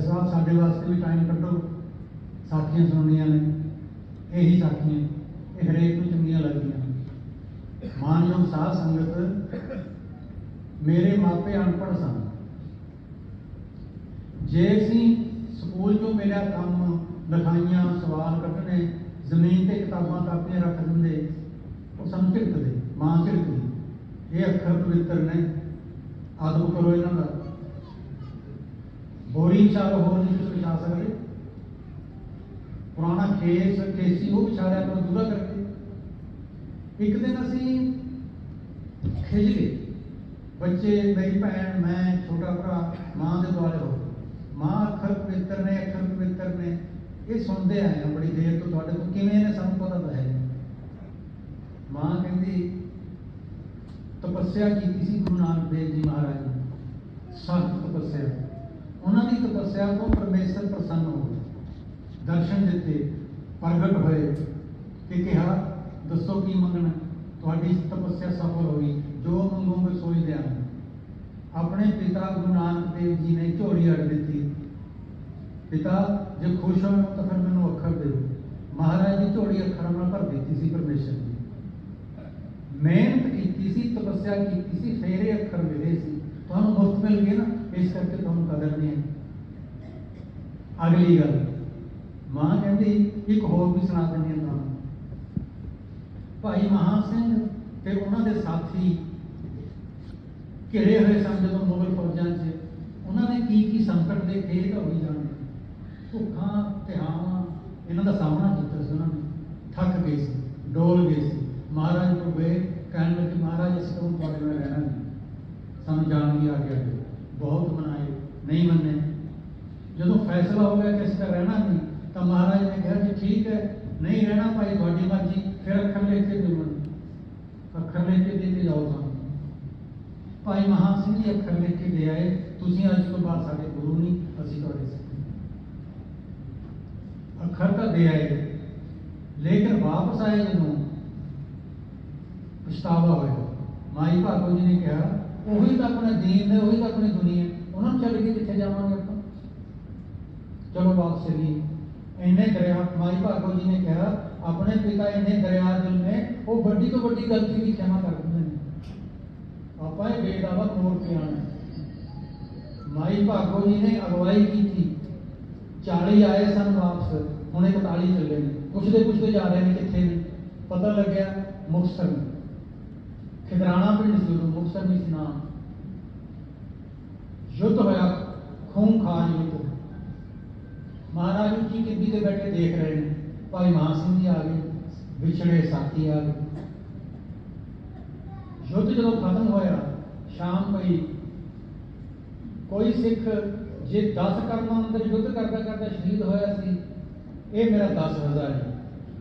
ਜੱਜ ਸਾਹਿਬ, ਸਾਡੇ ਵਾਸਤੇ ਵੀ ਟਾਈਮ ਕੱਢੋ। ਸਾਖੀਆਂ ਸੁਣਨੀਆਂ ਨੇ। ਇਹੀ ਸਾਖੀਆਂ ਇਹ ਹਰੇਕ ਨੂੰ ਚੰਗੀਆਂ ਲੱਗਦੀਆਂ ਮਾਨਯੋਗ ਸਾਧ ਸੰਗਤ, ਮੇਰੇ ਮਾਪੇ ਅਨਪੜ੍ਹ ਸਨ। ਜੇ ਅਸੀਂ ਸਕੂਲ ਚੋਂ ਮੇਰਾ ਕੰਮ, ਲਿਖਾਈਆਂ, ਸਵਾਲ ਕੱਢਣੇ ਜ਼ਮੀਨ ਤੇ ਕਿਤਾਬਾਂ ਕਾਪੀਆਂ ਰੱਖ ਦਿੰਦੇ, ਉਹ ਸਾਨੂੰ ਦੇ ਮਾਂ ਝਿੜਕਦੀ ਇਹ ਅੱਖਰ ਪਵਿੱਤਰ ਨੇ। ਆਦਮ ਕਰੋ ਇਹਨਾਂ ਦਾ। ਬੋਰੀ ਵਿਚਾਰ ਹੋਰ ਨਹੀਂ ਤੁਸੀਂ ਵਿਚਾਰ ਸਕਦੇ। ਪੁਰਾਣਾ ਖੇਸ, ਖੇਸੀ ਉਹ ਵਿਚਾਰਿਆ ਕਰੋ, ਦੂਰਾ ਕਰਕੇ। ਇੱਕ ਦਿਨ ਅਸੀਂ ਖਿਜ ਗਏ ਬੱਚੇ, ਮੇਰੀ ਭੈਣ, ਮੈਂ, ਛੋਟਾ ਭਰਾ, ਮਾਂ ਦੇ ਦੁਆਲੇ ਹੋ ਮਾਂ ਅੱਖਰ ਪਵਿੱਤਰ ਨੇ, ਅੱਖਰ ਪਵਿੱਤਰ ਨੇ। ਇਹ ਸੁਣਦੇ ਆਏ ਹਾਂ ਬੜੀ ਦੇਰ ਤੋਂ ਤੁਹਾਡੇ ਤੋਂ ਕਿਵੇਂ ਨੇ ਸਾਨੂੰ ਪਤਾ ਤਾਂ ਹੈ ਮਾਂ ਕਹਿੰਦੀ, ਤਪੱਸਿਆ ਕੀਤੀ ਸੀ ਗੁਰੂ ਨਾਨਕ ਦੇਵ ਜੀ ਮਹਾਰਾਜ ਨੇ। ਸਖਤ ਤਪੱਸਿਆ। ਉਹਨਾਂ ਦੀ ਤਪੱਸਿਆ ਤੋਂ ਪਰਮੇਸ਼ਰ ਪ੍ਰਸੰਨ ਹੋ ਦਰਸ਼ਨ ਦਿੱਤੇ, ਪ੍ਰਗਟ ਹੋਏ ਤੇ ਕਿਹਾ, ਦੱਸੋ ਕੀ ਮੰਗਣਾ? ਤੁਹਾਡੀ ਤਪੱਸਿਆ ਸਫਲ ਹੋਈ, ਜੋ ਮੰਗੋਗੇ ਸੋਈ ਦਿਆਂਗੇ ਆਪਣੇ ਪਿਤਾ ਗੁਰੂ ਨਾਨਕ ਦੇਵ ਜੀ ਨੇ ਝੋਲੀ ਅੜ ਦਿੱਤੀ। ਪਿਤਾ, ਜੇ ਖੁਸ਼ ਹੋ ਤਾਂ ਫਿਰ ਮੈਨੂੰ ਅੱਖਰ ਦਿਓ। ਮਹਾਰਾਜ ਦੀ ਝੋਲੀ ਅੱਖਰਾਂ ਨਾਲ ਭਰ ਦਿੱਤੀ ਸੀ ਪਰਮੇਸ਼ਰ ਨੇ। ਮਿਹਨਤ ਕੀਤੀ ਸੀ, ਤਪੱਸਿਆ ਕੀਤੀ ਸੀ, ਫੇਰੇ ਅੱਖਰ ਮਿਲੇ ਸੀ। ਤੁਹਾਨੂੰ ਮੁਫਤ ਮਿਲ ਗਏ ਨਾ, ਇਸ ਕਰਕੇ ਤੁਹਾਨੂੰ ਕਦਰ ਨਹੀਂ ਹੈ। ਅਗਲੀ ਗੱਲ, ਮਾਂ ਕਹਿੰਦੀ, ਇੱਕ ਹੋਰ ਵੀ ਸੁਣਾ ਦਿੰਦੀ ਹਾਂ ਤੁਹਾਨੂੰ। ਭਾਈ ਮਹਾ ਸਿੰਘ ਤੇ ਉਹਨਾਂ ਦੇ ਸਾਥੀ ਘਿਰੇ ਹੋਏ ਸਨ ਜਦੋਂ ਮੁਗਲ ਫੌਜਾਂ 'ਚ। ਉਹਨਾਂ ਨੇ ਕੀ ਕੀ ਸੰਕਟ ਦੇ ਖੇਡ ਹੋਈ ਜਾਣੇ ਭੁੱਖਾਂ ਤਿਹਾਵਾਂ ਇਹਨਾਂ ਦਾ ਸਾਹਮਣਾ ਕੀਤਾ ਸੀ ਉਹਨਾਂ ਨੇ। ਥੱਕ ਗਏ ਸੀ, ਡੋਲ ਗਏ ਸੀ। ਮਹਾਰਾਜ ਨੂੰ ਗਏ ਕਹਿਣ ਲੱਗੇ, ਮਹਾਰਾਜ, ਅਸੀਂ ਤਾਂ ਤੁਹਾਡੇ ਨਾਲ ਰਹਿਣਾ ਨਹੀਂ। ਸਾਨੂੰ ਜਾਣ ਦੀ ਆਗਿਆ ਦਿਓ ਬਹੁਤ ਮਨਾਏ, ਨਹੀਂ ਮੰਨੇ। ਜਦੋਂ ਫੈਸਲਾ ਹੋ ਗਿਆ ਕਿ ਅਸੀਂ ਤਾਂ ਰਹਿਣਾ ਨਹੀਂ, ਤਾਂ ਮਹਾਰਾਜ ਨੇ ਕਿਹਾ ਕਿ ਠੀਕ ਹੈ, ਨਹੀਂ ਰਹਿਣਾ ਭਾਈ, ਤੁਹਾਡੀ ਮਰਜ਼ੀ, ਫਿਰ ਅੱਖਰ ਲੈ ਕੇ ਦਿਓ ਅੱਖਰ ਲੈ ਕੇ ਦੇ ਕੇ ਜਾਓ ਸਾਨੂੰ। ਭਾਈ ਮਹਾਂ ਸਿੰਘ ਜੀ, ਅੱਖਰ ਲੈ ਕੇ ਦੇ ਆਏ, ਤੁਸੀਂ ਅੱਜ ਤੋਂ ਬਾਅਦ ਸਾਡੇ ਗੁਰੂ ਨਹੀਂ, ਅਸੀਂ ਤੁਹਾਡੇ ਸਿੱਖ ਅੱਖਰ ਤਾਂ ਦੇ ਆਏ, ਲੇਕਿਨ ਵਾਪਸ ਆਏ ਜਦੋਂ ਪਛਤਾਵਾ ਹੋਇਆ। ਮਾਈ ਭਾਗੋ ਜੀ ਨੇ ਕਿਹਾ ਉਹੀ ਤਾਂ ਆਪਣਾ ਦੀਨ ਹੈ ਉਹੀ ਤਾਂ ਆਪਣੀ ਦੁਨੀਆ ਹੈ। ਉਹਨਾਂ ਨੂੰ ਛੱਡ ਕੇ ਕਿੱਥੇ ਜਾਵਾਂਗੇ ਆਪਾਂ? ਚਲੋ ਵਾਪਸ ਚਲੀਏ ਇੰਨੇ ਦਰਿਆ, ਮਾਈ ਭਾਗੋ ਜੀ ਨੇ ਕਿਹਾ, ਆਪਣੇ ਪਿਤਾ ਇੰਨੇ ਦਰਿਆ ਦਿਲ ਨੇ, ਉਹ ਵੱਡੀ ਤੋਂ ਵੱਡੀ ਗਲਤੀ ਦੀ ਖਿਮਾ ਕਰ ਦਿੰਦੇ ਨੇ। ਆਪਾਂ ਇਹ ਬੇਦਾਵਾ ਮੋੜ ਕੇ ਆਣਾ ਮਾਈ ਭਾਗੋ ਜੀ ਨੇ ਅਗਵਾਈ ਕੀਤੀ। 40 ਆਏ ਸਨ ਵਾਪਸ, ਹੁਣ 41 ਚੱਲੇ ਨੇ। ਪੁੱਛਦੇ ਪੁੱਛਦੇ ਜਾ ਰਹੇ ਨੇ ਕਿੱਥੇ ਨੇ। ਪਤਾ ਲੱਗਿਆ ਮੁਕਤਸਰ ਨੇ। ਖਿਦਰਾਣਾ ਪਿੰਡ ਸੀ ਉਦੋਂ ਮੁਕਤਸਰ ਨਹੀਂ ਸੀ ਯੁੱਧ ਹੋਇਆ, ਖੂਨ ਖਾਨ ਯੁੱਧ ਮਹਾਰਾਜ ਜੀ ਕਿੱਦੀ ਤੇ ਬੈਠੇ ਦੇਖ ਰਹੇ ਨੇ, ਭਾਈ ਮਾਨ ਸਿੰਘ ਜੀ ਆ ਗਏ, ਵਿਛੜੇ ਸਾਥੀ ਆ ਗਏ। ਯੁੱਧ ਜਦੋਂ ਖਤਮ ਹੋਇਆ, ਸ਼ਾਮ ਪਈ, ਕੋਈ ਸਿੱਖ ਜੇ 10 ਕਰਮਾਂ ਅੰਦਰ ਯੁੱਧ ਕਰਦਾ ਕਰਦਾ ਸ਼ਹੀਦ ਹੋਇਆ ਸੀ, ਇਹ ਮੇਰਾ 10000 ਹੈ।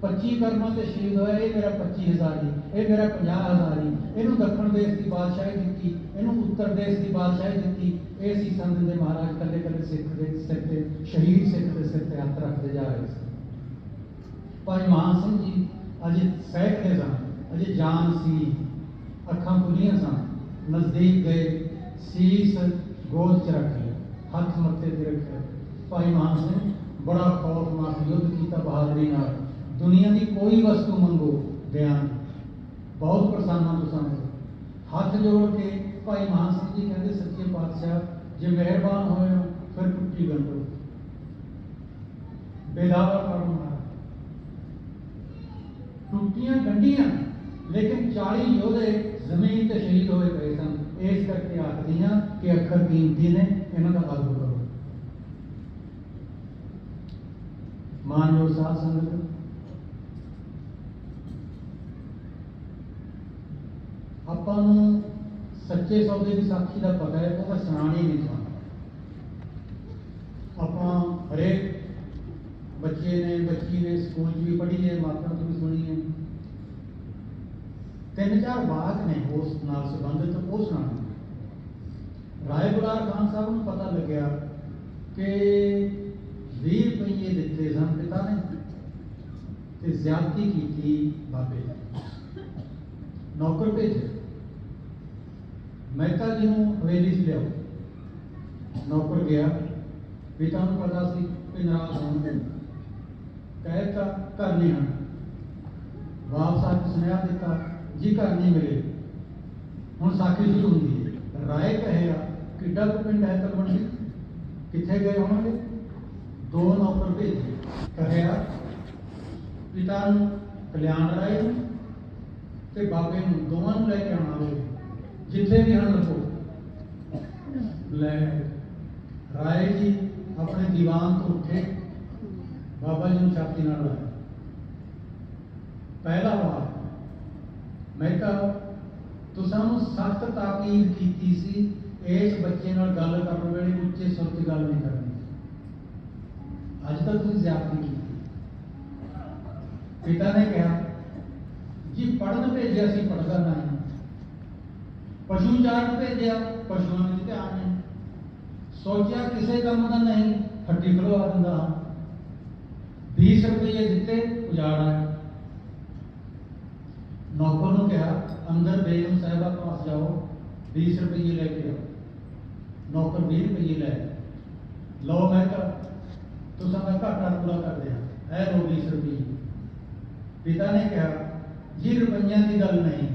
25 ਕਰਮਾਂ ਤੇ ਸ਼ਹੀਦ ਹੋਇਆ, ਇਹ ਮੇਰਾ 25000 ਹੀ ਇਹ ਮੇਰਾ 50000 ਹੀ ਇਹਨੂੰ ਦੱਖਣ ਦੇਸ਼ ਦੀ ਬਾਦਸ਼ਾਹੀ ਦਿੱਤੀ, ਇਹਨੂੰ ਉੱਤਰ ਦੇਸ਼ ਦੀ ਬਾਦਸ਼ਾਹੀ ਦਿੱਤੀ। ਇਹ ਸੀ ਸੰਤ ਦੇ ਮਹਾਰਾਜ ਕੱਲੇ ਕੱਲੇ ਸਿੱਖ ਦੇ ਸਿਰ ਤੇ, ਸ਼ਹੀਦ ਸਿੱਖ ਦੇ ਸਿਰ ਤੇ ਹੱਥ ਰੱਖਦੇ ਜਾ ਰਹੇ ਸੀ। ਭਾਈ ਮਾਨ ਸਿੰਘ ਜੀ ਅਜੇ ਸਹਿਕਦੇ ਸਨ, ਅਜੇ ਜਾਨ ਸੀ, ਅੱਖਾਂ ਖੁੱਲੀਆਂ ਸਨ, ਨਜ਼ਦੀਕ ਗਏ, ਸੀਸ ਗੋਦ ਚ ਰੱਖ ਲਿਆ, ਹੱਥ ਮੱਥੇ ਤੇ ਰੱਖਿਆ ਭਾਈ ਮਾਨ ਸਿੰਘ ਬੜਾ ਖੌਫਨਾਕ ਯੁੱਧ ਕੀਤਾ ਬਹਾਦਰੀ ਨਾਲ। ਦੁਨੀਆ ਦੀ ਕੋਈ ਵਸਤੂ ਮੰਗੋ ਦਿਆਂ ਬਹੁਤ ਪ੍ਰਸੰਨਾ ਤੋਂ ਸਾਨੂੰ ਹੱਥ ਜੋੜ ਕੇ ਭਾਈ ਮਾਨ ਸਿੰਘ ਜੀ ਕਹਿੰਦੇ ਸੱਚੇ ਪਾਤਸ਼ਾਹ ਜੇ ਮਿਹਰਬਾਨ ਹੋਏ ਹੋ, ਫਿਰ ਟੁੱਟੀ ਗੰਢੋ ਬੇਦਾਵਾ ਕਰਨ ਨਾਲ ਟੁੱਟੀਆਂ ਗੰਢੀਆਂ ਲੇਕਿਨ 40 ਯੋਧੇ ਜ਼ਮੀਨ ਤੇ ਸ਼ਹੀਦ ਹੋਏ ਪਏ ਸਨ ਇਸ ਕਰਕੇ ਆਖਦੀਆਂ ਕਿ ਅੱਖਰ ਕੀਮਤੀ ਨੇ ਇਹਨਾਂ ਦਾ ਅਦਬ ਕਰੋ ਮਾਨਯੋਗ ਸਾਧ ਸੰਗਤ ਆਪਾਂ ਨੂੰ ਸੱਚੇ ਸੌਦੇ ਦੀ ਸਾਖੀ ਦਾ ਪਤਾ ਹੈ, ਉਹ ਸੁਣਾਣੀ ਨਹੀਂ ਚਾਹੁੰਦਾ ਆਪਾਂ ਹਰੇਕ ਬੱਚੇ ਨੇ, ਬੱਚੀ ਨੇ, ਸਕੂਲ 'ਚ ਵੀ ਪੜ੍ਹੀ ਹੈ ਮਾਪਿਆਂ ਤੋਂ ਵੀ ਸੁਣੀ ਹੈ। ਤਿੰਨ ਚਾਰ ਬਾਤ ਨੇ ਉਸ ਨਾਲ ਸੰਬੰਧਿਤ, ਉਹ ਸੁਣਾਉਣੀ ਰਾਏ ਬੁਲਾਰ ਖਾਨ ਸਾਹਿਬ ਨੂੰ ਪਤਾ ਲੱਗਿਆ ਕਿ 20 ਰੁਪਏ ਦਿੱਤੇ ਸਨ ਪਿਤਾ ਨੇ ਤੇ ਜ਼ਿਆਦਤੀ ਕੀਤੀ ਬਾਬੇ ਨੇ। ਨੌਕਰ ਭੇਜੇ ਮਹਿਤਾ ਜੀ ਨੂੰ ਹਵੇਲੀ 'ਚ ਲਿਆਓ ਨੌਕਰ ਗਿਆ ਪਿਤਾ ਨੂੰ ਪਤਾ ਸੀ ਕਿ ਨਾਰਾਜ਼ ਹੋਣਗੇ ਕਹਿਤਾ ਘਰ ਨਹੀਂ ਆਉਣਾ। ਵਾਪਸ ਆ ਕੇ ਸੁਨੇਹਾ ਦਿੱਤਾ, ਜੀ ਘਰ ਨਹੀਂ ਮਿਲੇ। ਹੁਣ ਸਾਖੀ ਸ਼ੁਰੂ ਹੁੰਦੀ ਹੈ। ਰਾਏ ਕਹੇਗਾ ਕਿੱਡਾ ਕੁ ਪਿੰਡ ਹੈ ਤਲਵੰਡੀ? ਕਿੱਥੇ ਗਏ ਹੋਣਗੇ? ਦੋ ਨੌਕਰ ਭੇਜੇ। ਕਹੇਗਾ ਪਿਤਾ ਨੂੰ, ਕਲਿਆਣ ਰਾਏ ਨੂੰ ਤੇ ਬਾਬੇ ਨੂੰ ਦੋਵਾਂ ਨੂੰ ਲੈ ਕੇ ਆਉਣਾ ਹੋਵੇ। ਜਿੱਥੇ ਵੀ ਹਨ ਰੱਖੋ ਲੈ ਰਾਏ ਜੀ ਆਪਣੇ ਦੀਵਾਨ ਤੋਂ ਉੱਠੇ ਬਾਬਾ ਜੀ ਨੂੰ ਛਾਤੀ ਨਾਲ ਲਾਇਆ ਪਹਿਲਾ ਵਾਰ ਮੈਂ ਕਿਹਾ ਤੁਸਾਂ ਨੂੰ ਸਖਤ ਤਾਕੀਦ ਕੀਤੀ ਸੀ ਇਸ ਬੱਚੇ ਨਾਲ ਗੱਲ ਕਰਨ ਵੇਲੇ ਉੱਚੇ ਸੁਰ 'ਚ ਗੱਲ ਨਹੀਂ ਕਰਨੀ ਅੱਜ ਤੱਕ ਤੁਸੀਂ ਜ਼ਿਆਦਤੀ ਕੀਤੀ ਪਿਤਾ ਨੇ ਕਿਹਾ ਜੀ ਪੜਨ ਭੇਜਿਆ ਸੀ ਪੜਦਾ ਨਹੀਂ ਪਸ਼ੂ ਚਾਰਨ ਭੇਜਿਆ ਪਸ਼ੂਆਂ ਵਿੱਚ ਧਿਆਨ ਨਹੀਂ ਸੋਚਿਆ ਕਿਸੇ ਕੰਮ ਦਾ ਨਹੀਂ ਹੱਟੀ ਖਲਵਾ ਦਿੰਦਾ ਹਾਂ 20 ਰੁਪਏ ਦਿੱਤੇ ਉਜਾੜਾ ਨੌਕਰ ਨੂੰ ਕਿਹਾ ਅੰਦਰ ਬੇਗਮ ਸਾਹਿਬਾ ਪਾਸ ਜਾਓ 20 ਰੁਪਏ ਲੈ ਕੇ ਆਓ ਨੌਕਰ 20 ਰੁਪਏ ਲੈ ਆਇਆ। ਲਓ ਮੈਂ ਕਿਹਾ ਤੁਸਾਂ ਦਾ ਘਾਟਾ ਪੂਰਾ ਕਰ ਦਿਆ ਐ ਲਓ 20 ਰੁਪਏ ਪਿਤਾ ਨੇ ਕਿਹਾ ਜੀ ਰੁਪਈਆਂ ਦੀ ਗੱਲ ਨਹੀਂ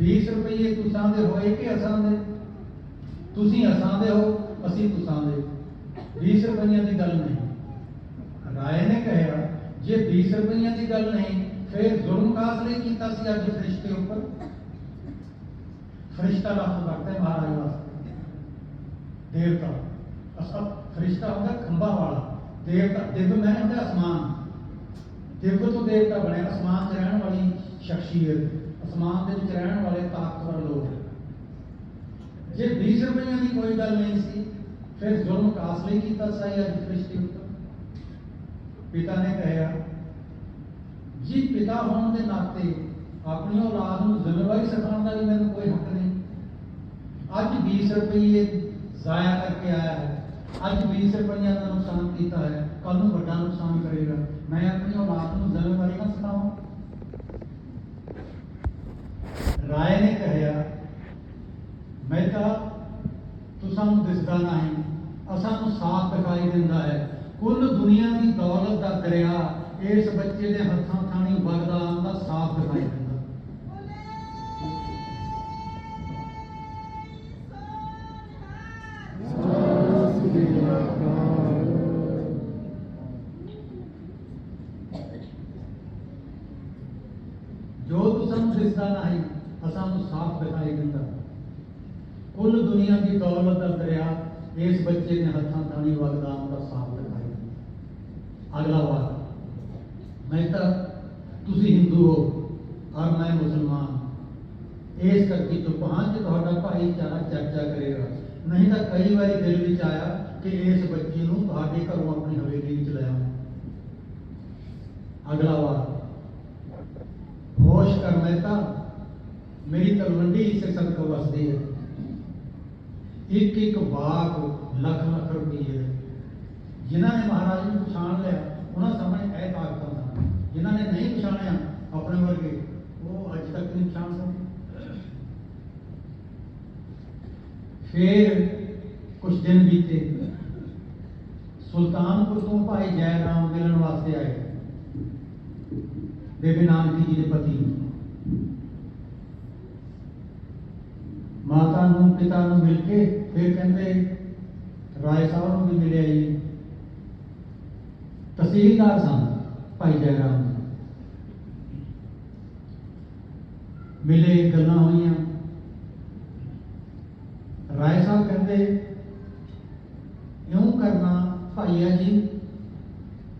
20 ਰੁਪਏ ਤੁਸਾਂ ਦੇ ਹੋਏ ਕਿ ਅਸਾਂ ਦੇ? ਤੁਸੀਂ ਅਸਾਂ ਦੇ ਹੋ, ਅਸੀਂ ਤੁਸਾਂ ਦੇ। 20 ਰੁਪਈਆਂ ਦੀ ਗੱਲ ਨਹੀਂ। ਰਾਏ ਨੇ ਕਿਹਾ, ਜੇ 20 ਰੁਪਈਆਂ ਦੀ ਗੱਲ ਨਹੀਂ, ਫਿਰ ਜ਼ੁਲਮ ਕਾਸ ਲਈ ਕੀਤਾ ਸੀ ਅੱਜ ਫਰਿਸ਼ਤੇ ਉੱਪਰ? ਫਰਿਸ਼ਤਾ ਲਫ਼ਜ਼ ਵਰਤਿਆ ਮਹਾਰਾਜ ਵਾਸਤੇ। ਦੇਵਤਾ ਅਸਲ ਫਰਿਸ਼ਤਾ ਹੁੰਦਾ ਖੰਭਾ ਵਾਲਾ। ਦੇਵਤਾ ਦਿਵ ਮੈਂ ਹੁੰਦਾ ਅਸਮਾਨ। ਦਿਵ ਤੋਂ ਦੇਵਤਾ ਬਣਿਆ ਅਸਮਾਨ 'ਚ ਰਹਿਣ ਵਾਲੀ ਸ਼ਖਸੀਅਤ। ਅਸਮਾਨ ਦੇ ਵਿੱਚ ਰਹਿਣ ਵਾਲੇ ਤਾਕਤਵਰ ਲੋਕ ਜੇ 20 ਰੁਪਈਆਂ ਦੀ ਕੋਈ ਗੱਲ ਨਹੀਂ ਸੀ, ਫਿਰ ਜ਼ੁਲਮ ਕਾਸ ਲਈ ਕੀਤਾ ਸੀ ਅੱਜ ਫਰਿਸ਼ਤੇ ਪਿਤਾ ਨੇ ਕਿਹਾ, ਜੀ, ਪਿਤਾ ਹੋਣ ਦੇ ਨਾਤੇ ਆਪਣੀ ਔਲਾਦ ਨੂੰ ਜ਼ਿੰਮੇਵਾਰੀ ਸਿਖਾਉਣ ਦਾ ਵੀ ਮੈਨੂੰ ਕੋਈ ਹੱਕ ਨਹੀਂ। ਅੱਜ 20 ਰੁਪਏ ਜ਼ਾਇਆ ਕਰਕੇ ਆਇਆ ਹੈ। ਅੱਜ 20 ਰੁਪਈਆ ਦਾ ਨੁਕਸਾਨ ਕੀਤਾ ਹੈ। ਕੱਲ ਨੂੰ ਵੱਡਾ ਨੁਕਸਾਨ ਕਰੇਗਾ। ਮੈਂ ਆਪਣੀ ਔਲਾਦ ਨੂੰ ਜ਼ਿੰਮੇਵਾਰੀ ਨਾ ਸਿਖਾਵਾਂ? ਰਾਏ ਨੇ ਕਿਹਾ ਮੈਂ ਤਾਂ ਤੁਸਾਂ ਦਿਸਦਾ ਨਹੀਂ। ਅਸਾਂ ਨੂੰ ਸਾਫ਼ ਦਿਖਾਈ ਦਿੰਦਾ ਹੈ। ਕੁੱਲ ਦੁਨੀਆ ਦੀ ਦੌਲਤ ਦਾ ਦਰਿਆ ਇਸ ਬੱਚੇ ਦੇ ਹੱਥਾਂ ਥਾਣੀ ਵਗਦਾ ਆਉਂਦਾ ਸਾਫ਼ ਦਿਖਾਈ ਦਿੰਦਾ ਕੁੱਲ ਦੁਨੀਆ ਦੀ ਦੌਲਤ ਦਾ ਦਰਿਆ, ਇਸ ਬੱਚੇ ਦੇ ਹੱਥਾਂ ਥਾਣੀ ਵਗਦਾ ਆਉਂਦਾ ਸਾਫ਼ ਦਿਖਾਈ ਦਿੰਦਾ ਅਗਲਾ ਵਾਰ ਮੈਂ ਤਾਂ ਤੁਸੀਂ ਹਿੰਦੂ ਹੋ ਔਰ ਮੈਂ ਮੁਸਲਮਾਨ। ਇਸ ਕਰਕੇ ਚੁੱਪਾਂ ਕਿ ਤੁਹਾਡਾ ਭਾਈਚਾਰਾ ਚਰਚਾ ਕਰੇਗਾ। ਨਹੀਂ ਤਾਂ ਕਈ ਵਾਰੀ ਦਿਲ ਵਿੱਚ ਆਇਆ ਕਿ ਇਸ ਬੱਚੇ ਨੂੰ ਤੁਹਾਡੇ ਘਰੋਂ ਆਪਣੀ ਹਵੇਲੀ ਵਿੱਚ ਲੈ ਆਵਾਂ। ਅਗਲਾ ਵਾਰ ਹੋਸ਼ ਕਰ ਲੈਤਾ ਮੇਰੀ ਤਲਵੰਡੀ ਇਸੇ ਸਦਕਾ ਵਸਦੀ ਹੈ। ਇੱਕ ਇੱਕ ਬਾਗ ਲੱਖ ਲੱਖ ਰੁਪਏ ਹੈ ਜਿਨ੍ਹਾਂ ਨੇ ਮਹਾਰਾਜ ਨੂੰ ਪਛਾਣ ਲਿਆ, ਉਹਨਾਂ ਸਾਹਮਣੇ ਇਹ ਤਾਕਤਾਂ ਸਨ ਜਿਨ੍ਹਾਂ ਨੇ ਨਹੀਂ ਪਛਾਣਿਆ ਆਪਣੇ ਵਰਗੇ, ਉਹ ਅੱਜ ਤੱਕ ਨਹੀਂ ਪਛਾਣ ਸਕੇ। ਫਿਰ ਕੁਝ ਦਿਨ ਬੀਤੇ। ਸੁਲਤਾਨਪੁਰ ਤੋਂ ਭਾਈ ਜੈ ਰਾਮ ਮਿਲਣ ਵਾਸਤੇ ਆਏ। ਬੇਬੇ ਨਾਨਕੀ ਜੀ ਦੇ ਪਤੀ। ਮਾਤਾ ਨੂੰ, ਪਿਤਾ ਨੂੰ ਮਿਲ ਕੇ ਫਿਰ ਕਹਿੰਦੇ, ਰਾਏ ਸਾਹਿਬ ਨੂੰ ਵੀ ਮਿਲਿਆ ਜੀ। ਤਹਿਸੀਲਦਾਰ ਸਨ ਭਾਈ ਜੈਰਾਮ। ਮਿਲੇ, ਗੱਲਾਂ ਹੋਈਆਂ। ਰਾਏ ਸਾਹਿਬ ਕਹਿੰਦੇ, ਇਉਂ ਕਰਨਾ ਭਾਈਆ ਜੀ,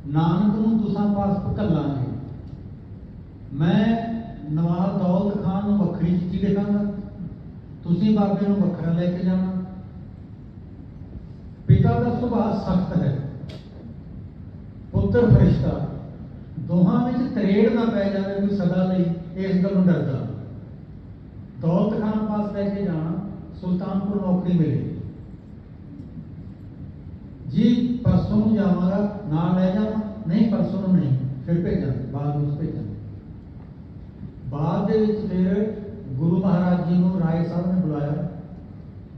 ਨਾਨਕ ਨੂੰ ਤੁਸਾਂ ਪਾਸ ਘੱਲਾਂਗੇ। ਮੈਂ ਨਵਾਬ ਦੌਲਤ ਖਾਨ ਨੂੰ ਵੱਖਰੀ ਚਿੱਠੀ ਲਿਖਾਂਗਾ। ਤੁਸੀਂ ਬਾਬੇ ਨੂੰ ਵੱਖਰਾ ਲੈ ਕੇ ਜਾਣਾ। ਪਿਤਾ ਦਾ ਸੁਭਾਅ ਸਖਤ ਹੈ। ਪੁੱਤਰ ਫਰਿਸ਼ਤਾ, ਦੋਹਾਂ ਵਿੱਚ ਤਰੇੜ ਨਾ ਪੈ ਜਾਵੇ ਕੋਈ ਸਦਾ ਲਈ, ਇਸ ਗੱਲੋਂ ਡਰਦਾ। ਦੌਲਤ ਖਾਨ ਪਾਸ ਲੈ ਕੇ ਜਾਣਾ, ਸੁਲਤਾਨਪੁਰ ਨੌਕਰੀ ਮਿਲੇ। ਜੀ, ਪਰਸੋਂ ਨੂੰ ਜਾਵਾਂਗਾ, ਨਾਲ ਲੈ ਜਾਵਾਂ, ਨਹੀਂ, ਪਰਸੋਂ ਨੂੰ ਨਹੀਂ, ਫਿਰ ਭੇਜਾਂ ਬਾਅਦ ਵਿੱਚ ਭੇਜਾਂ ਬਾਅਦ ਦੇ ਵਿੱਚ ਫਿਰ ਗੁਰੂ ਮਹਾਰਾਜ ਜੀ ਨੂੰ ਰਾਏ ਸਾਹਿਬ ਨੇ ਬੁਲਾਇਆ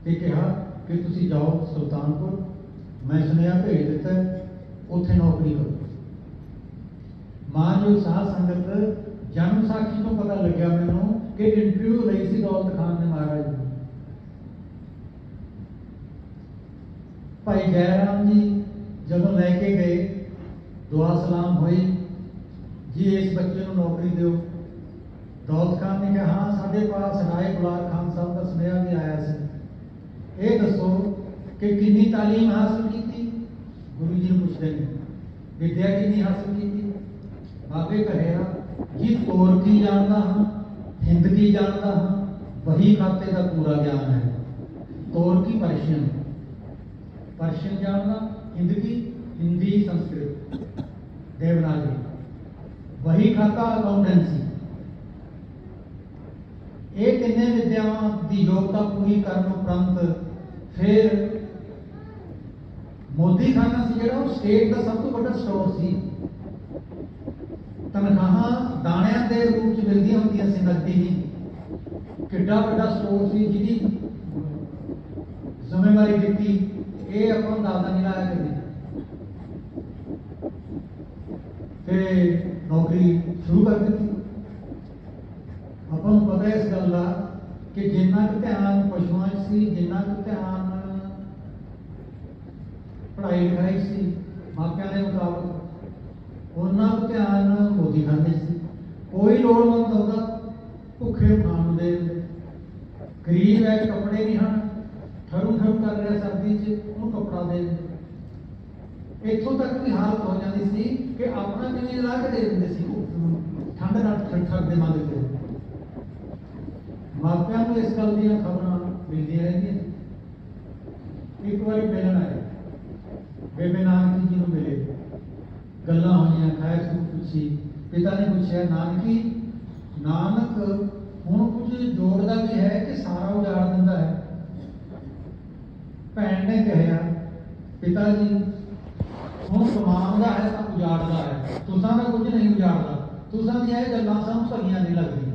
ਤੇ ਕਿਹਾ ਕਿ ਤੁਸੀਂ ਜਾਓ ਸੁਲਤਾਨਪੁਰ। ਮੈਂ ਸੁਨੇਹਾ ਭੇਜ ਦਿੱਤਾ ਉੱਥੇ ਨੌਕਰੀ ਕਰੋ। ਮਾਨਯੋਗ ਸਾਧ ਸੰਗਤ, ਜਨਮ ਸਾਖੀ ਤੋਂ ਪਤਾ ਲੱਗਿਆ ਮੈਨੂੰ ਕਿ ਇੰਟਰਵਿਊ ਲਈ ਸੀ ਦੌਲਤ ਖਾਨ ਨੇ ਮਹਾਰਾਜ ਨੂੰ। ਭਾਈ ਜੈਰਾਮ ਜੀ ਜਦੋਂ ਲੈ ਕੇ ਗਏ, ਦੁਆ ਸਲਾਮ ਹੋਈ, ਜੀ ਇਸ ਬੱਚੇ ਨੂੰ ਨੌਕਰੀ ਦਿਓ। ਦੌਲਤ ਖਾਨ ਨੇ ਕਿਹਾ ਹਾਂ ਸਾਡੇ ਪਾਸ ਰਾਏ ਬੁਲਾਰ ਖਾਨ ਸਾਹਿਬ ਦਾ ਸੁਨੇਹਾ ਵੀ ਆਇਆ ਸੀ। ਇਹ ਦੱਸੋ ਕਿ ਕਿੰਨੀ ਤਾਲੀਮ ਹਾਸਲ ਕੀਤੀ? ਗੁਰੂ ਜੀ ਨੂੰ ਪੁੱਛਦੇ ਨੇ, ਵਿਦਿਆ ਕਿੰਨੀ ਹਾਸਲ ਕੀਤੀ? ਬਾਬੇ ਕਹਿਆ ਜੀ ਤੋਰਕੀ ਜਾਣਦਾ ਹਾਂ ਹਿੰਦਕੀ ਜਾਣਦਾ ਹਾਂ, ਵਹੀ ਖਾਤੇ ਦਾ ਪੂਰਾ ਗਿਆਨ ਹੈ। ਤੋਰਕੀ ਪਰਸ਼ੀਅਨ ਪਰਸ਼ੀਅਨ ਜਾਣਦਾ ਹਿੰਦਕੀ ਹਿੰਦੀ, ਸੰਸਕ੍ਰਿਤ। ਦੇਵਨਾਗਰੀ। ਵਹੀ ਖਾਤਾ ਅਕਾਊਂਟੈਂਸੀ ਇਹ ਤਿੰਨੇ ਵਿਦਿਆਵਾਂ ਦੀ ਯੋਗਤਾ ਪੂਰੀ ਕਰਨ ਉਪਰੰਤ ਫਿਰ ਮੋਦੀ ਖਾਨਾ ਸੀ ਜਿਹੜਾ ਉਹ ਸਟੇਟ ਦਾ ਸਭ ਤੋਂ ਵੱਡਾ ਸਟੋਰ ਸੀ। ਤਨਖਾਹਾਂ ਦਾਣਿਆਂ ਦੇ ਰੂਪ ਚ ਮਿਲਦੀਆਂ ਹੁੰਦੀਆਂ ਸੀ ਨਕਦੀ ਨਹੀਂ ਕਿੱਡਾ ਵੱਡਾ ਸਟੋਰ ਸੀ ਜਿਹਦੀ ਜ਼ਿੰਮੇਵਾਰੀ ਦਿੱਤੀ। ਇਹ ਆਪਾਂ ਨੂੰ ਦਾਦਾ ਨਹੀਂ ਲਾਇਆ ਕਦੇ। ਤੇ ਨੌਕਰੀ ਸ਼ੁਰੂ ਕਰ ਦਿੱਤੀ। ਆਪਾਂ ਨੂੰ ਪਤਾ ਇਸ ਗੱਲ ਦਾ ਕਿ ਜਿੰਨਾ ਕੁ ਧਿਆਨ ਪਸ਼ੂਆਂ 'ਚ ਸੀ, ਜਿੰਨਾ ਕੁ ਧਿਆਨ ਪੜ੍ਹਾਈ ਲਿਖਾਈ ਸੀ ਮਾਪਿਆਂ ਦੇ ਮੁਤਾਬਕ, ਉਹਨਾਂ ਕੁ ਧਿਆਨ ਮੋਦੀ ਖਾਨੇ ਸੀ। ਕੋਈ ਲੋੜਵੰਦ ਹੁੰਦਾ ਭੁੱਖੇ ਖਾਣ ਨੂੰ ਦੇ ਗਰੀਬ ਹੈ, ਕੱਪੜੇ ਨਹੀਂ ਹਨ, ਠਰੂ ਠਰੂ ਕਰ ਰਿਹਾ ਸਰਦੀ 'ਚ, ਉਹਨੂੰ ਕੱਪੜਾ ਦੇ ਇੱਥੋਂ ਤੱਕ ਵੀ ਹਾਲਤ ਹੋ ਜਾਂਦੀ ਸੀ ਕਿ ਆਪਣਾ ਕਿਵੇਂ ਲਾ ਕੇ ਦੇ ਦਿੰਦੇ ਸੀ ਠੰਡ ਨਾਲ ਠੰਡ ਦੇ ਮਾਦੇ ਤੇ। ਮਾਪਿਆਂ ਨੂੰ ਇਸ ਗੱਲ ਦੀਆਂ ਖਬਰਾਂ ਮਿਲਦੀਆਂ ਰਹਿੰਦੀਆਂ ਇੱਕ ਵਾਰੀ ਮਿਲਣ ਆਏ। ਬੇਬੇ ਨਾਨਕੀ ਜੀ ਨੂੰ ਮਿਲੇ, ਗੱਲਾਂ ਹੋਈਆਂ, ਖਾਇ ਸੁਖ ਪੁੱਛੀ, ਪਿਤਾ ਨੇ ਪੁੱਛਿਆ, ਨਾਨਕੀ, ਨਾਨਕ, ਹੁਣ ਕੁਝ ਜੋੜਦਾ ਵੀ ਹੈ ਕਿ ਸਾਰਾ ਉਜਾੜ ਦਿੰਦਾ ਹੈ? ਭੈਣ ਨੇ ਕਿਹਾ, ਪਿਤਾ ਜੀ, ਹੁਣ ਸਮਾਨ ਦਾ ਹੈ ਤਾਂ ਉਜਾੜਦਾ ਹੈ। ਤੁਸਾਂ ਦਾ ਕੁਝ ਨਹੀਂ ਉਜਾੜਦਾ। ਤੁਸਾਂ ਦੀਆਂ ਇਹ ਗੱਲਾਂ ਸਾਨੂੰ ਭਲੀਆਂ ਨਹੀਂ ਲੱਗਦੀਆਂ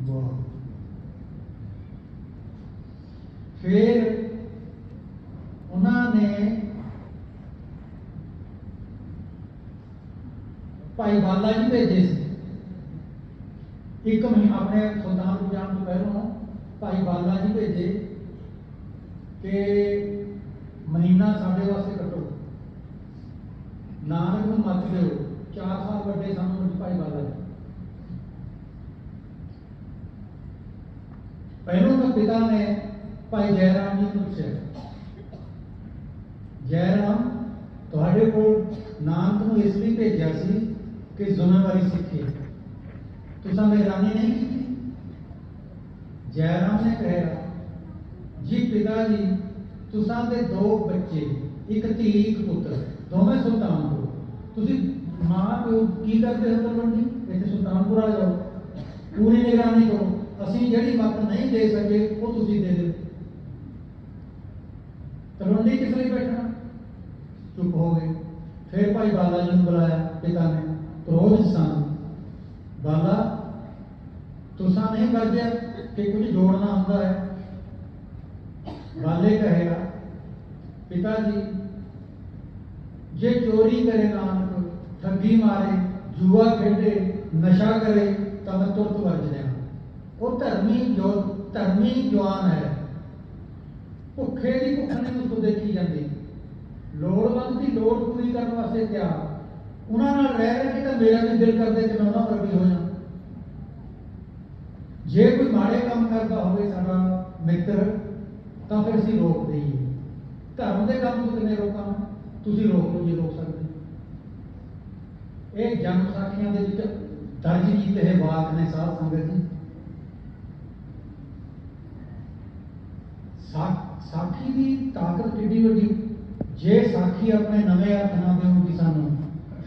ਵਾਹ ਫਿਰ ਉਹਨਾਂ ਨੇ ਭਾਈ ਬਾਲਾ ਜੀ ਭੇਜੇ ਸੀ। ਇੱਕ ਮਹੀਨਾ ਆਪਣੇ ਸੁਲਤਾਨਪੁਰ ਜਾਣ ਤੋਂ ਪਹਿਲਾਂ ਭਾਈ ਬਾਲਾ ਜੀ ਭੇਜੇ ਕਿ ਮਹੀਨਾ ਸਾਡੇ ਵਾਸਤੇ ਕੱਟੋ। ਨਾਨਕ ਨੂੰ ਮੱਤ ਦਿਓ। 4 ਸਾਲ ਵੱਡੇ ਸਾਨੂੰ ਭਾਈ ਬਾਲਾ ਜੀ। ਪਹਿਲੋਂ ਤਾਂ ਪਿਤਾ ਨੇ ਭਾਈ ਜੈਰਾਮ ਜੀ ਨੂੰ ਪੁੱਛਿਆ। ਜੈਰਾਮ, ਤੁਹਾਡੇ ਕੋਲ ਨਾਨਕ ਨੂੰ ਇਸ ਲਈ ਭੇਜਿਆ ਸੀ ਕਿ ਜ਼ਿੰਮੇਵਾਰੀ ਸਿੱਖੇ। ਤੁਸੀਂ ਮਿਹਰਾਨੀ ਨਹੀਂ ਕੀਤੀ। ਜੈਰਾਮ ਨੇ ਕਿਹਾ, ਜੀ ਪਿਤਾ ਜੀ, ਤੁਸਾਂ ਦੇ ਦੋ ਬੱਚੇ, ਇੱਕ ਧੀ, ਇੱਕ ਪੁੱਤਰ, ਦੋਵੇਂ ਸੁਲਤਾਨਪੁਰ। ਤੁਸੀਂ ਮਾਂ, ਪਿਓ ਕੀ ਕਰਦੇ ਹੋ ਤਲਵੰਡੀ ਇੱਥੇ ਸੁਲਤਾਨਪੁਰ ਆ ਜਾਓ ਪੂਰੀ ਨਿਗਰਾਨੀ ਕਰੋ। ਅਸੀਂ ਜਿਹੜੀ ਮੱਤ ਨਹੀਂ ਦੇ ਸਕੇ, ਉਹ ਤੁਸੀਂ ਦੇ ਦਿਓ। ਤਲਵੰਡੀ ਕਿਸ ਲਈ ਬੈਠਣਾ ਚੁੱਪ ਹੋ ਗਏ। ਫਿਰ ਭਾਈ ਬਾਲਾ ਜੀ ਨੂੰ ਬੁਲਾਇਆ, ਪਿਤਾ ਨੇ ਕ੍ਰੋਧ ਸਨ ਬਾਲਾ, ਤੁਸਾਂ ਨਹੀਂ ਕਰਦੇ ਕਿ ਕੁਝ ਜੋੜਨਾ ਹੁੰਦਾ ਹੈ? ਬਾਲੇ ਕਹੇਗਾ, ਪਿਤਾ ਜੀ, ਜੇ ਚੋਰੀ ਕਰੇ ਨਾਨਕ, ਠੱਗੀ ਮਾਰੇ, ਜੂਆ ਖੇਡੇ, ਨਸ਼ਾ ਕਰੇ, ਤਾਂ ਮੈਂ ਤੁਰਤ ਵਰਜ ਦਿਆਂ ਉਹ ਧਰਮੀ ਜੋ, ਧਰਮੀ ਜਵਾਨ ਹੈ। ਭੁੱਖੇ ਦੀ ਭੁੱਖ ਨਹੀਂ ਉਸ ਤੋਂ ਦੇਖੀ ਜਾਂਦੀ। ਲੋੜਵੰਦ ਦੀ ਲੋੜ ਪੂਰੀ ਕਰਨ ਵਾਸਤੇ ਤਿਆਰ। ਉਹਨਾਂ ਨਾਲ ਰਹਿ ਰਹਿ ਕੇ ਤਾਂ ਮੇਰਾ ਵੀ ਦਿਲ ਕਰਦਾ ਕਿ ਮੈਂ ਉਹਨਾਂ ਵਰਗੀ ਹੋ ਜਾਵਾਂ ਜੇ ਕੋਈ ਮਾੜੇ ਕੰਮ ਕਰਦਾ ਹੋਵੇ ਸਾਡਾ ਮਿੱਤਰ, ਤਾਂ ਫਿਰ ਅਸੀਂ ਰੋਕ ਦਈਏ ਧਰਮ ਦੇ ਕੰਮ ਨੂੰ ਕਿਵੇਂ ਰੋਕਾਂ? ਤੁਸੀਂ ਰੋਕ ਲਓ ਜੇ ਰੋਕ ਸਕਦੇ ਇਹ ਜਨਮ ਸਾਖੀਆਂ ਦੇ ਵਿੱਚ ਦਰਜ ਕੀਤੇ ਹੋਏ ਵਾਕ ਨੇ ਸਾਧ ਸੰਗਤ ਜੀ। ਸਾ- ਸਾਖੀ ਦੀ ਤਾਕਤ ਕਿੱਡੀ ਵੱਡੀ? ਜੇ ਸਾਖੀ ਆਪਣੇ ਨਵੇਂ ਅਰਥ ਨਾ ਦੇਊਗੀ ਸਾਨੂੰ,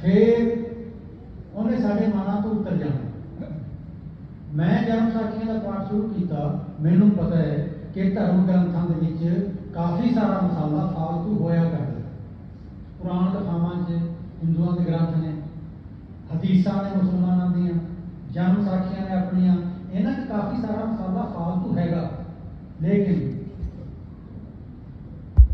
ਫਿਰ ਉਹਨੇ ਸਾਡੇ ਮਨਾਂ ਤੋਂ ਉਤਰ ਜਾਣਾ। ਮੈਂ ਜਨਮ ਸਾਖੀਆਂ ਦਾ ਪਾਠ ਸ਼ੁਰੂ ਕੀਤਾ। ਮੈਨੂੰ ਪਤਾ ਹੈ ਕਿ ਧਰਮ ਗ੍ਰੰਥਾਂ ਦੇ ਵਿੱਚ ਕਾਫੀ ਸਾਰਾ ਮਸਾਲਾ ਫਾਲਤੂ ਹੋਇਆ ਕਰਦਾ ਪੁਰਾਣ ਕਥਾਵਾਂ 'ਚ, ਹਿੰਦੂਆਂ ਦੇ ਗ੍ਰੰਥ ਨੇ, ਹਦੀਸਾਂ ਨੇ ਮੁਸਲਮਾਨਾਂ ਦੀਆਂ, ਜਨਮ ਸਾਖੀਆਂ ਨੇ ਆਪਣੀਆਂ, ਇਹਨਾਂ 'ਚ ਕਾਫੀ ਸਾਰਾ ਮਸਾਲਾ ਫਾਲਤੂ ਹੈਗਾ। ਲੇਕਿਨ